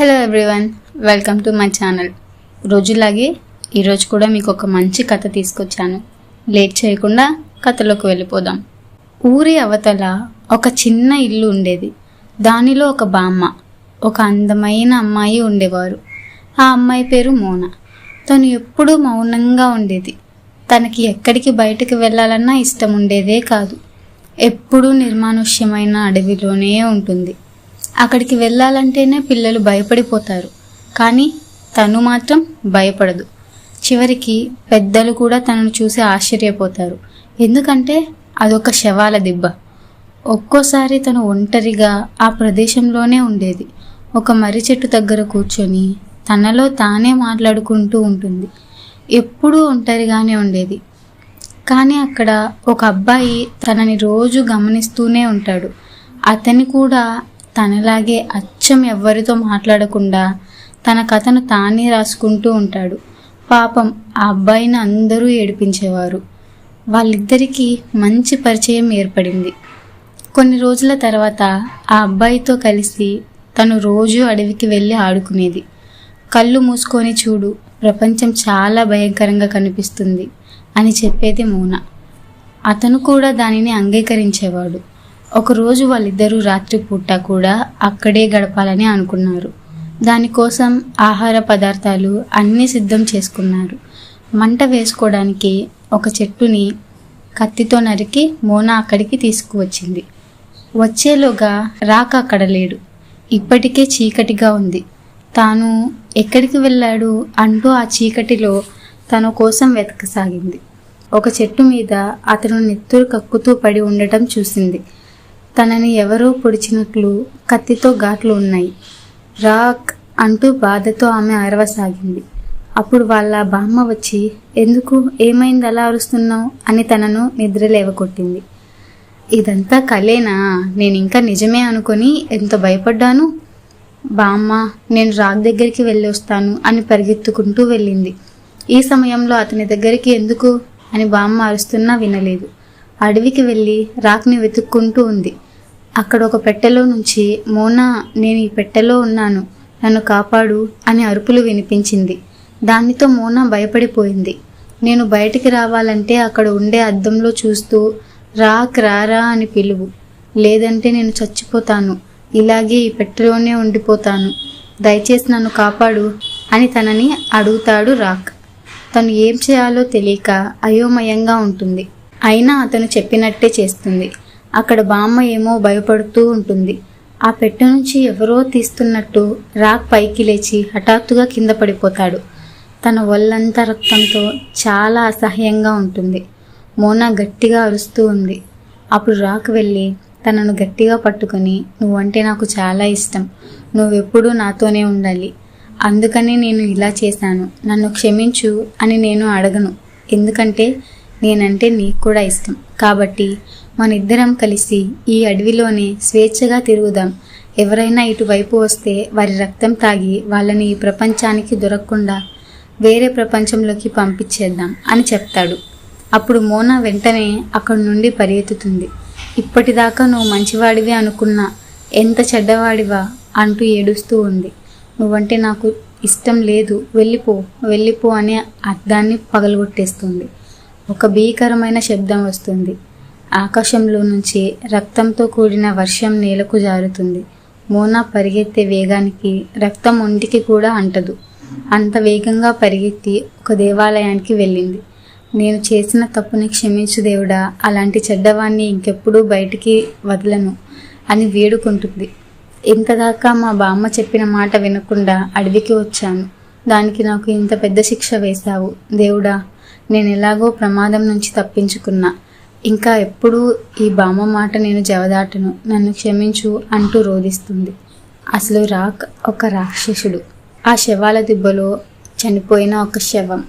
Hello everyone welcome to my channel రోజులాగే ఈరోజు కూడా మీకు ఒక మంచి కథ తీసుకొచ్చాను. లేట్ చేయకుండా కథలోకి వెళ్ళిపోదాం. ఊరి అవతల ఒక చిన్న ఇల్లు ఉండేది. దానిలో ఒక బామ్మ ఒక అందమైన అమ్మాయి ఉండేవారు. ఆ అమ్మాయి పేరు మోన. తను ఎప్పుడూ మౌనంగా ఉండేది. తనకి ఎక్కడికి బయటకు వెళ్ళాలన్నా ఇష్టం ఉండేదే కాదు. ఎప్పుడూ నిర్మానుష్యమైన అడవిలోనే ఉంటుంది. అక్కడికి వెళ్ళాలంటేనే పిల్లలు భయపడిపోతారు. కానీ తను మాత్రం భయపడదు. చివరికి పెద్దలు కూడా తనను చూసి ఆశ్చర్యపోతారు. ఎందుకంటే అదొక శవాల దిబ్బ. ఒక్కోసారి తను ఒంటరిగా ఆ ప్రదేశంలోనే ఉండేది. ఒక మర్రి చెట్టు దగ్గర కూర్చొని తనలో తానే మాట్లాడుకుంటూ ఉంటుంది. ఎప్పుడూ ఒంటరిగానే ఉండేది. కానీ అక్కడ ఒక అబ్బాయి తనని రోజు గమనిస్తూనే ఉంటాడు. అతని కూడా తనలాగే అచ్చం ఎవ్వరితో మాట్లాడకుండా తన కథను తానే రాసుకుంటూ ఉంటాడు. పాపం ఆ అబ్బాయిని అందరూ ఏడిపించేవారు. వాళ్ళిద్దరికీ మంచి పరిచయం ఏర్పడింది. కొన్ని రోజుల తర్వాత ఆ అబ్బాయితో కలిసి తను రోజు అడవికి వెళ్ళి ఆడుకునేది. కళ్ళు మూసుకొని చూడు ప్రపంచం చాలా భయంకరంగా కనిపిస్తుంది అని చెప్పేది మూన. అతను కూడా దానిని అంగీకరించేవాడు. ఒకరోజు వాళ్ళిద్దరూ రాత్రిపూట కూడా అక్కడే గడపాలని అనుకున్నారు. దానికోసం ఆహార పదార్థాలు అన్నీ సిద్ధం చేసుకున్నారు. మంట వేసుకోవడానికి ఒక చెట్టుని కత్తితో నరికి మోనా అక్కడికి తీసుకువచ్చింది. వచ్చేలోగా రాక అక్కడ లేడు. ఇప్పటికే చీకటిగా ఉంది. తాను ఎక్కడికి వెళ్ళాడు అంటూ ఆ చీకటిలో తన కోసం వెతకసాగింది. ఒక చెట్టు మీద అతను నెత్తురు కక్కుతూ పడి ఉండటం చూసింది. తనని ఎవరో పొడిచినట్లు కత్తితో ఘాట్లు ఉన్నాయి. రాక్ అంటూ బాధతో ఆమె అరవసాగింది. అప్పుడు వాళ్ళ బామ్మ వచ్చి ఎందుకు? ఏమైంది? అలా అరుస్తున్నావు? అని తనను నిద్ర లేవకొట్టింది ఇదంతా కలేనా? నేను ఇంకా నిజమే అనుకొని ఎంత భయపడ్డాను? బామ్మ నేను రాక్ దగ్గరికి వెళ్ళి వస్తాను అని పరిగెత్తుకుంటూ వెళ్ళింది. ఈ సమయంలో అతని దగ్గరికి ఎందుకు? అని బామ్మ అరుస్తున్నా వినలేదు. అడవికి వెళ్ళి రాక్ని వెతుక్కుంటూ ఉంది. అక్కడ ఒక పెట్టెలో నుంచి మోనా నేను ఈ పెట్టెలో ఉన్నాను. నన్ను కాపాడు అని అరుపులు వినిపించింది. దానితో మోనా భయపడిపోయింది. నేను బయటికి రావాలంటే అక్కడ ఉండే అద్దంలో చూస్తూ రాక్ రారా అని పిలువు. లేదంటే నేను చచ్చిపోతాను. ఇలాగే ఈ పెట్టెలోనే ఉండిపోతాను. దయచేసి నన్ను కాపాడు అని తనని అడుగుతాడు రాక్. తను ఏం చేయాలో తెలియక అయోమయంగా ఉంటుంది. అయినా అతను చెప్పినట్టే చేస్తుంది. అక్కడ బామ్మ ఏమో భయపడుతూ ఉంటుంది. ఆ పెట్టె నుంచి ఎవరో తీస్తున్నట్టు రాక్ పైకి లేచి హఠాత్తుగా కింద పడిపోతాడు. తన ఒళ్ళంతా రక్తంతో చాలా అసహ్యంగా ఉంటుంది. మోనా గట్టిగా అరుస్తూ ఉంది. అప్పుడు రాక్ వెళ్ళి తనను గట్టిగా పట్టుకొని నువ్వంటే నాకు చాలా ఇష్టం. నువ్వెప్పుడూ నాతోనే ఉండాలి. అందుకనే నేను ఇలా చేశాను. నన్ను క్షమించు అని నేను అడగను. ఎందుకంటే నేనంటే నీకు కూడా ఇష్టం. కాబట్టి మన ఇద్దరం కలిసి ఈ అడవిలోనే స్వేచ్ఛగా తిరుగుదాం. ఎవరైనా ఇటువైపు వస్తే వారి రక్తం తాగి వాళ్ళని ఈ ప్రపంచానికి దొరకకుండా వేరే ప్రపంచంలోకి పంపించేద్దాం అని చెప్తాడు. అప్పుడు మోనా వెంటనే అక్కడి నుండి పరిగెత్తుతుంది. ఇప్పటిదాకా నువ్వు మంచివాడివి అనుకున్నా ఎంత చెడ్డవాడివా అంటూ ఏడుస్తూ ఉంది. నువ్వంటే నాకు ఇష్టం లేదు. వెళ్ళిపో వెళ్ళిపో అనే అర్థాన్ని పగలగొట్టేస్తుంది. ఒక భీకరమైన శబ్దం వస్తుంది. ఆకాశంలో నుంచి రక్తంతో కూడిన వర్షం నేలకు జారుతుంది. మోనా పరిగెత్తే వేగానికి రక్తం ఒంటికి కూడా అంటదు. అంత వేగంగా పరిగెత్తి ఒక దేవాలయానికి వెళ్ళింది. నేను చేసిన తప్పుని క్షమించు దేవుడా అలాంటి చెడ్డవాణ్ణి ఇంకెప్పుడూ బయటికి వదలను అని వేడుకుంటుంది. ఇంతదాకా మా బామ్మ చెప్పిన మాట వినకుండా అడవికి వచ్చాను. దానికి నాకు ఇంత పెద్ద శిక్ష వేశావు. దేవుడా నేను ఎలాగో ప్రమాదం నుంచి తప్పించుకున్నా. ఇంకా ఎప్పుడూ ఈ బామ్మ మాట నేను జవదాటను. నన్ను క్షమించు అంటూ రోధిస్తుంది. అసలు రాక్ ఒక రాక్షసుడు. ఆ శవాల దిబ్బలో చనిపోయిన ఒక శవం.